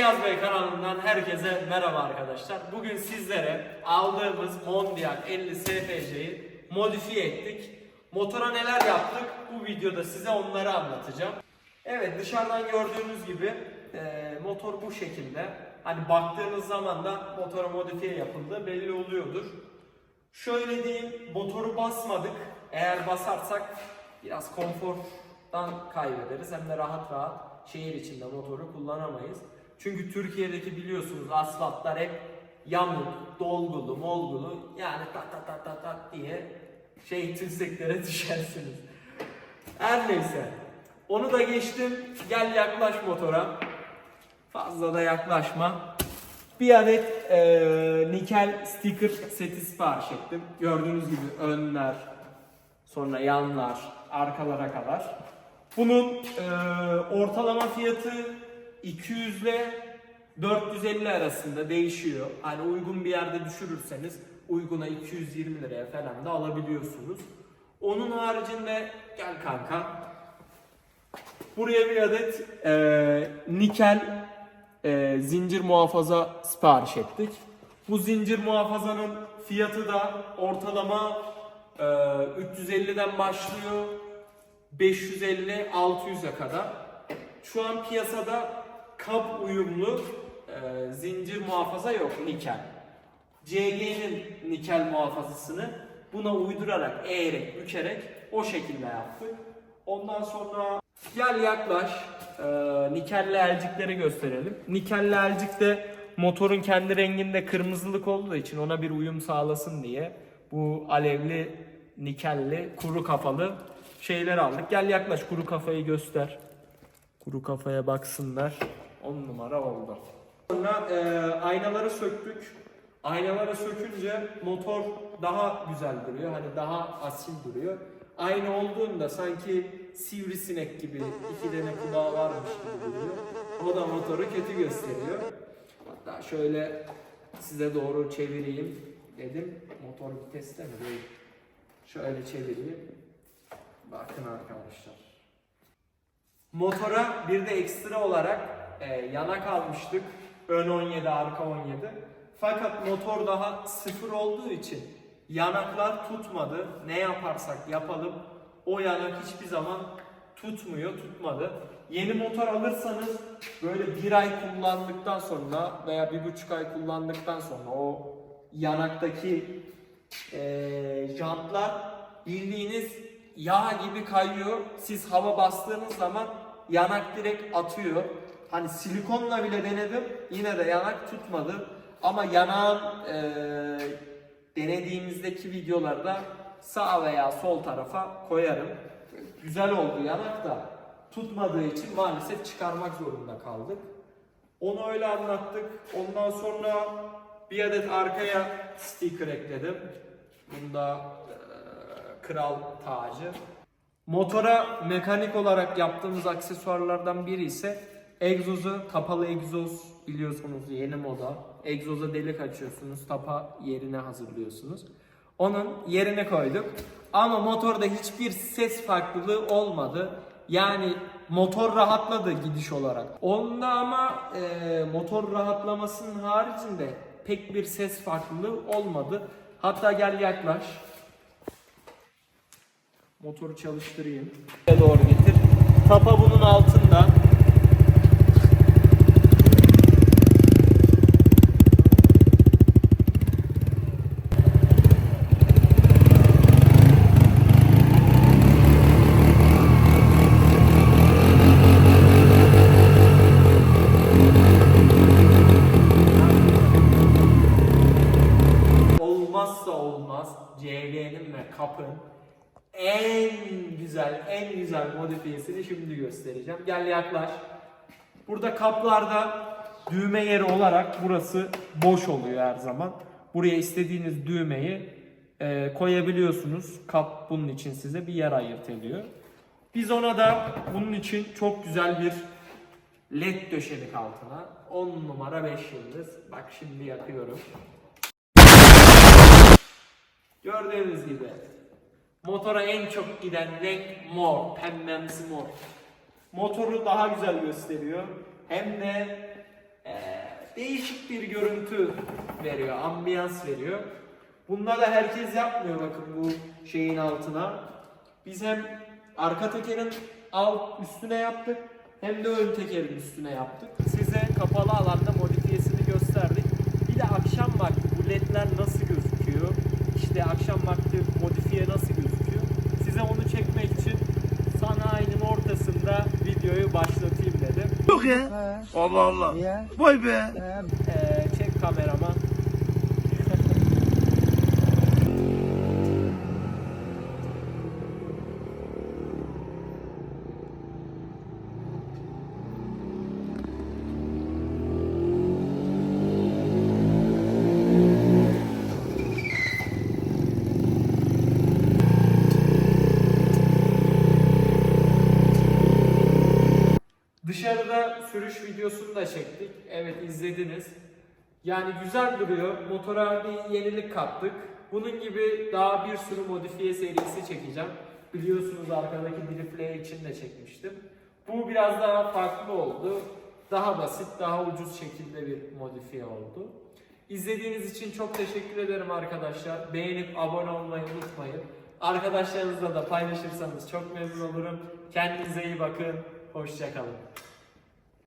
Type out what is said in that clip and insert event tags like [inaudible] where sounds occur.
Beyaz Bey kanalından herkese merhaba arkadaşlar. Bugün sizlere aldığımız Mondial 50 SFC'yi modifiye ettik. Motora neler yaptık bu videoda size onları anlatacağım. Evet dışarıdan gördüğünüz gibi e, motor bu şekilde. Hani baktığınız zaman da motora modifiye yapıldığı belli oluyordur. Şöyle diyeyim motoru basmadık. Eğer basarsak biraz konfordan kaybederiz. Hem de rahat rahat şehir içinde motoru kullanamayız. Çünkü Türkiye'deki biliyorsunuz asfaltlar hep yamuk, dolgulu, molgulu. Yani tat tat tat tat tat diye şey tümseklere [laughs] düşersiniz. Her neyse. Onu da geçtim. Gel yaklaş motora. Fazla da yaklaşma. Bir adet eee nikel sticker seti sipariş ettim. Gördüğünüz gibi önler, sonra yanlar, arkalara kadar. Bunun eee, ortalama fiyatı 200 ile 450 arasında değişiyor. Hani uygun bir yerde düşürürseniz uyguna 220 liraya falan da alabiliyorsunuz. Onun haricinde gel kanka. Buraya bir adet eee, nikel eee, zincir muhafaza sipariş ettik. Bu zincir muhafazanın fiyatı da ortalama eee, 350'den başlıyor 550-600'e kadar. Şu an piyasada kap uyumlu eee, zincir muhafaza yok nikel. CG'nin nikel muhafazasını buna uydurarak, eğerek, bükerek o şekilde yaptık. Ondan sonra gel yaklaş, ee, nikelli elcikleri gösterelim. Nikelli elcik de motorun kendi renginde kırmızılık olduğu için ona bir uyum sağlasın diye bu alevli, nikelli, kuru kafalı şeyler aldık. Gel yaklaş kuru kafayı göster. Kuru kafaya baksınlar. 10 numara oldu. Sonra e, aynaları söktük. Aynaları sökünce motor daha güzel duruyor. Hani daha asil duruyor. Aynı olduğunda sanki sivrisinek gibi iki tane kulağı varmış gibi duruyor. O da motoru kötü gösteriyor. Hatta şöyle size doğru çevireyim dedim. Motor viteste mi? Değil. Şöyle çevireyim. Bakın arkadaşlar. Motora bir de ekstra olarak e, yanak almıştık. Ön 17, arka 17. Fakat motor daha sıfır olduğu için yanaklar tutmadı. Ne yaparsak yapalım o yanak hiçbir zaman tutmuyor, tutmadı. Yeni motor alırsanız böyle bir ay kullandıktan sonra veya bir buçuk ay kullandıktan sonra o yanaktaki e, jantlar bildiğiniz yağ gibi kayıyor. Siz hava bastığınız zaman yanak direkt atıyor. Hani silikonla bile denedim yine de yanak tutmadı. Ama yanağın e, denediğimizdeki videolarda sağ veya sol tarafa koyarım. Güzel oldu yanak da tutmadığı için maalesef çıkarmak zorunda kaldık. Onu öyle anlattık. Ondan sonra bir adet arkaya sticker ekledim. Bunda e, kral tacı. Motora mekanik olarak yaptığımız aksesuarlardan biri ise egzozu, kapalı egzoz biliyorsunuz yeni moda. Egzoza delik açıyorsunuz, tapa yerine hazırlıyorsunuz. Onun yerine koyduk. Ama motorda hiçbir ses farklılığı olmadı. Yani motor rahatladı gidiş olarak. Onda ama e, motor rahatlamasının haricinde pek bir ses farklılığı olmadı. Hatta gel yaklaş. Motoru çalıştırayım. Doğru getir. Tapa bunun altında. CG'nin ve kapın en güzel, en güzel modifiyesini şimdi göstereceğim. Gel yaklaş. Burada kaplarda düğme yeri olarak burası boş oluyor her zaman. Buraya istediğiniz düğmeyi e, koyabiliyorsunuz. Kap bunun için size bir yer ayırt ediyor. Biz ona da bunun için çok güzel bir led döşedik altına. 10 numara 5 yıldız. Bak şimdi yakıyorum. Gördüğünüz gibi motora en çok giden renk mor, pembemsi mor. Motoru daha güzel gösteriyor. Hem de eee, değişik bir görüntü veriyor, ambiyans veriyor. Bunda da herkes yapmıyor bakın bu şeyin altına. Biz hem arka tekerin alt üstüne yaptık hem de ön tekerin üstüne yaptık. Size kapalı alanda Yok ya. Allah Allah. Ya. Vay be. Ee, çek kameraman. Sürüş videosunu da çektik. Evet izlediniz. Yani güzel duruyor. Motora bir yenilik kattık. Bunun gibi daha bir sürü modifiye serisi çekeceğim. Biliyorsunuz arkadaki driftler için de çekmiştim. Bu biraz daha farklı oldu. Daha basit, daha ucuz şekilde bir modifiye oldu. İzlediğiniz için çok teşekkür ederim arkadaşlar. Beğenip abone olmayı unutmayın. Arkadaşlarınızla da paylaşırsanız çok memnun olurum. Kendinize iyi bakın. Hoşçakalın.